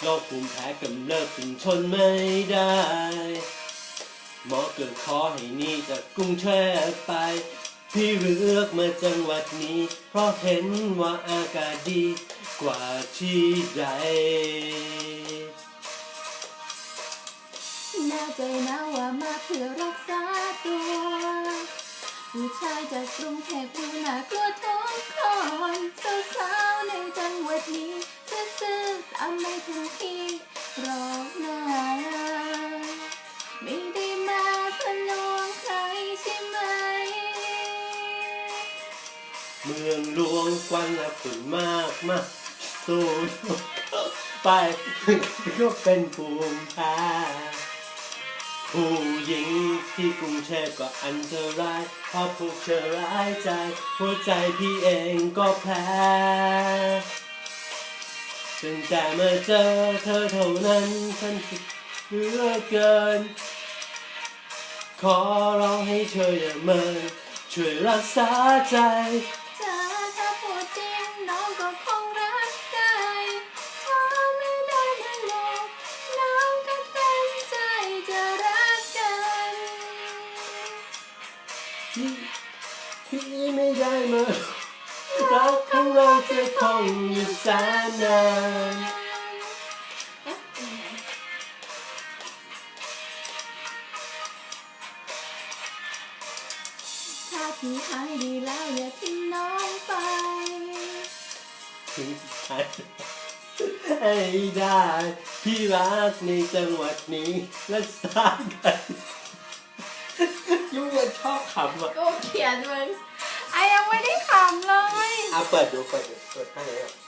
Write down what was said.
โรคภูมิแพ้กำเริบจนทนไม่ได้ หมอเกิดขอให้นี่จากกรุงเทพไป พี่เลือกมาจังหวัดนี้ เพราะเห็นว่าอากาศดีกว่าที่ใดแน่ใจนะว่ามาเพื่อรักษาตัว ผู้ชายจากกรุงเทพดูน่าก ไม่ถึงที่รอกหน้าไม่ได้มาเพื่อลวงใครใช่ไหม เมืองหลวงกว้างและฝุ่นมากมากสู้ไปก็เป็นภูมิแพ้ผู้หญิงที่กรุงเทพก็อันตรายเพราะพวกเธอร้ายใจ หัวใจพี่เองก็แพ้ ตั้งแต่มาเจอเธอเท่านั้นฉันคิดเหลือเกิน ขอร้องให้เธออย่าเมินช่วยรักษาใจถ้าถ้าพูดจริงน้องก็คงรักได้ถ้าไม่ได้มาหลอกน้องก็เต็มใจจะรักกันพี่พี่ไม่ได้มา รักของเราจะคงอยู่แสนนานถ้าพี่หายดีแล้วอย่าทิ้งน้องไปถึงใช้ให้ได้ พี่รักในจังหวัดนี้และสร้างกันยุ่งชอบขำอะก็เขียนมันไอยังไม่ได้ ขำเลยอะเปิดดูเปิดดูเปิดให้เลยอะ